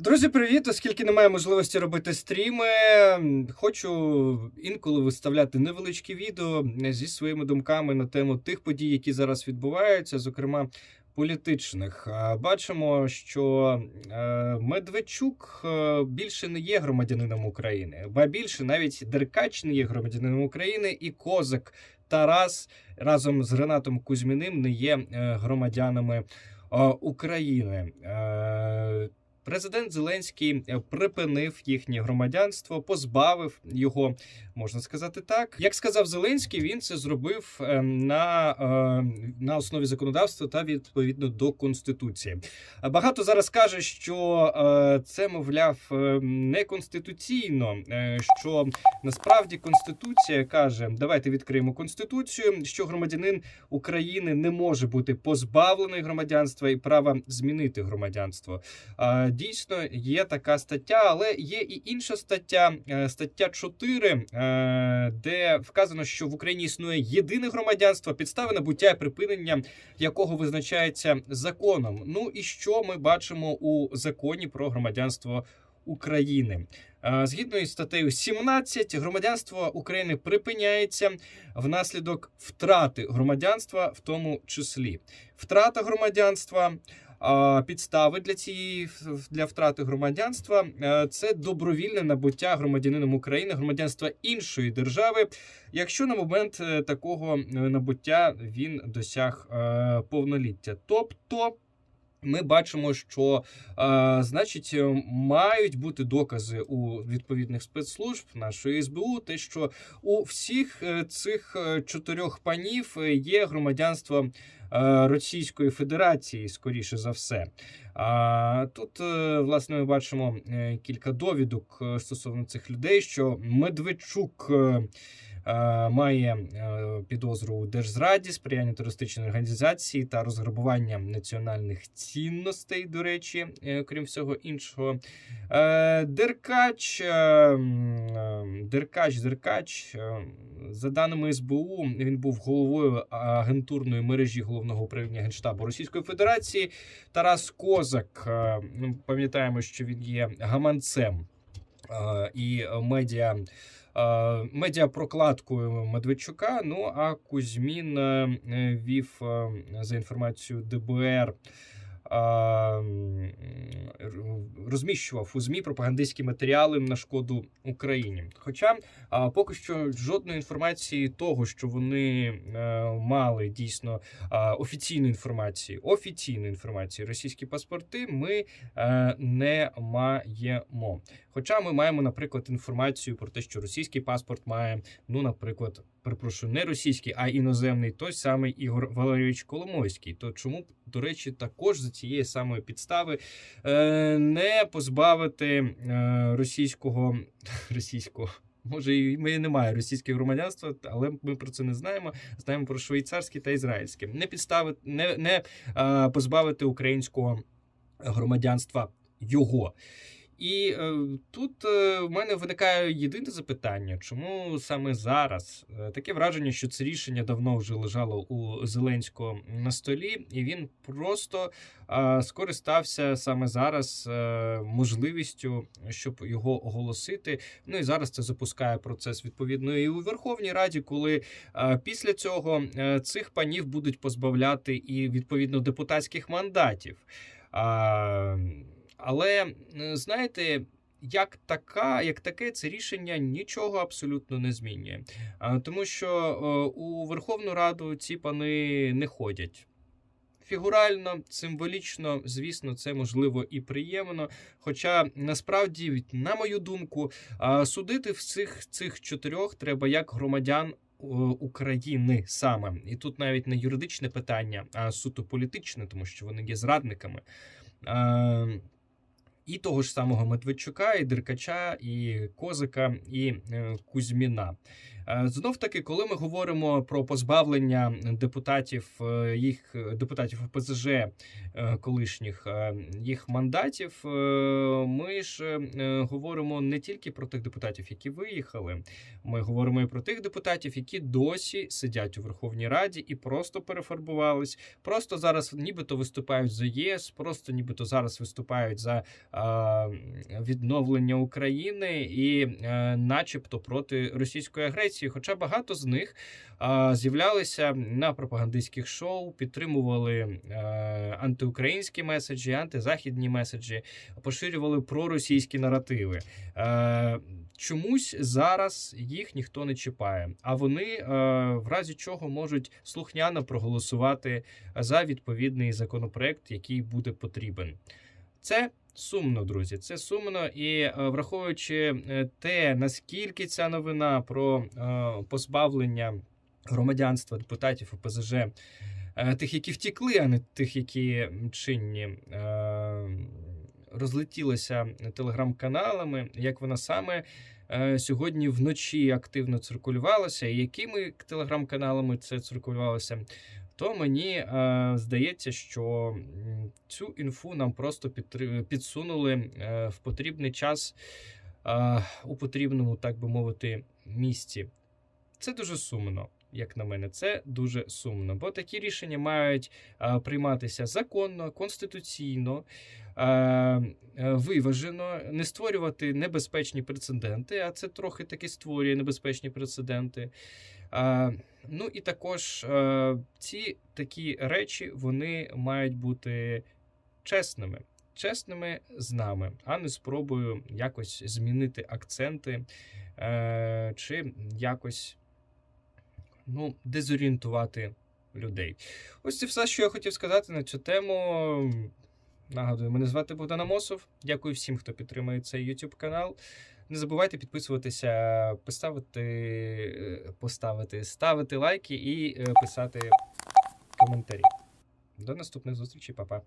Друзі, привіт! Оскільки немає можливості робити стріми, хочу інколи виставляти невеличкі відео зі своїми думками на тему тих подій, які зараз відбуваються, зокрема політичних. Бачимо, що е, Медведчук е, більше не є громадянином України, ба більше навіть Деркач не є громадянином України, і Козак Тарас разом з Ренатом Кузьміним не є е, громадянами е, України. Президент Зеленський е, припинив їхнє громадянство, позбавив його, можна сказати так. Як сказав Зеленський, він це зробив е, на, е, на основі законодавства та відповідно до конституції. Багато зараз каже, що це, мовляв, неконституційно, що насправді конституція каже: давайте відкриємо конституцію, що громадянин України не може бути позбавлений громадянства і права змінити громадянство. Дійсно, є така стаття, але є і інша стаття, е, стаття 4, е, де вказано, що в Україні існує єдине громадянство, підстави набуття і припинення якого визначається законом. Ну і що ми бачимо у законі про громадянство України? Е, Згідно із статтею 17, громадянство України припиняється внаслідок втрати громадянства, в тому числі втрата громадянства. Підстави для цієї для втрати громадянства е, це добровільне набуття громадянином України громадянства іншої держави, якщо на момент е, такого е, набуття він досяг повноліття. Тобто. Ми бачимо, що е, значить е, мають бути докази у відповідних спецслужб нашої СБУ, те, що у всіх е, цих е, чотирьох панів є громадянство Російської Федерації, скоріше за все. А тут, власне, ми бачимо кілька довідок стосовно цих людей, що Медведчук. Е, Має е, підозру у держзраді, сприяння терористичній організації та розграбування національних цінностей, до речі, е, крім всього іншого. Деркач, Деркач, Деркач, за даними СБУ, він був головою агентурної мережі головного управління генштабу Російської Федерації. Тарас Козак. е, Ну, пам'ятаємо, що він є гаманцем і медіа. Е, Медіапрокладкою Медведчука. Ну а Кузьмін е, вів е, за інформацією ДБР. Розміщував у ЗМІ пропагандистські матеріали на шкоду Україні. Хоча поки що жодної інформації того, що вони мали дійсно а, офіційної інформації, офіційної інформації російські паспорти, ми не маємо. Хоча ми маємо, наприклад, інформацію про те, що російський паспорт має, ну, наприклад, перепрошую, не російський, а іноземний, той самий Ігор Валерійович Коломойський. То чому, до речі, також за цієї самої підстави е, не позбавити е, російського російського. Може, і ми немає російського громадянства, але ми про це не знаємо. Знаємо про швейцарське та ізраїльське. Не підставити, не, не е, позбавити українського громадянства його. І е, тут е, в мене виникає єдине запитання, чому саме зараз Е, таке враження, що це рішення давно вже лежало у Зеленського на столі, і він просто е, скористався саме зараз е, можливістю, щоб його оголосити. Ну і зараз це запускає процес відповідно і у Верховній Раді, коли е, після цього е, цих панів будуть позбавляти і відповідно депутатських мандатів. А, але е, знаєте. Як така, як таке, це рішення нічого абсолютно не змінює, тому що у Верховну Раду ці пани не ходять. Фігурально, символічно, звісно, це можливо і приємно. Хоча насправді, на мою думку, судити всіх цих чотирьох треба як громадян України саме. І тут навіть не юридичне питання, а суто політичне, тому що вони є зрадниками. І того ж самого Медведчука, і Деркача, і Козика, і е, Кузьміна. Е, Знов таки, коли ми говоримо про позбавлення депутатів е, їх депутатів ОПЗЖ колишніх їх мандатів, ми ж говоримо не тільки про тих депутатів, які виїхали. Ми говоримо і про тих депутатів, які досі сидять у Верховній Раді і просто перефарбувались, просто зараз нібито виступають за ЄС, просто нібито зараз виступають за відновлення України і, е, начебто, проти російської агресії. Хоча багато з них з'являлися на пропагандистських шоу, підтримували е, антиукраїнські меседжі, антизахідні меседжі, поширювали проросійські наративи. Е, Чомусь зараз їх ніхто не чіпає, а вони в разі чого можуть слухняно проголосувати за відповідний законопроект, який буде потрібен. Це сумно, друзі. Це сумно. І е, враховуючи е, те, наскільки ця новина про е, позбавлення громадянства депутатів ОПЗЖ, тих, які втікли, а не тих, які чинні. Розлетілася телеграм-каналами, як вона саме е, сьогодні вночі активно циркулювалася, і якими телеграм-каналами це циркулювалося, то мені е, здається, що цю інфу нам просто підсунули е, в потрібний час у потрібному, так би мовити, місці. Це дуже сумно. Як на мене, це дуже сумно, бо такі рішення мають е, прийматися законно, конституційно, е, е, виважено, не створювати небезпечні прецеденти, а це трохи таки створює небезпечні прецеденти. Е, ну і також е, ці такі речі вони мають бути чесними. Чесними з нами, а не спробую якось змінити акценти е, чи якось ну, дезорієнтувати людей. Ось це все, що я хотів сказати на цю тему. Нагадую, мене звати Богдан Амосов. Дякую всім, хто підтримує цей YouTube канал. Не забувайте підписуватися, поставити, е, поставити, ставити лайки і е, писати коментарі. До наступних зустрічей, па-па.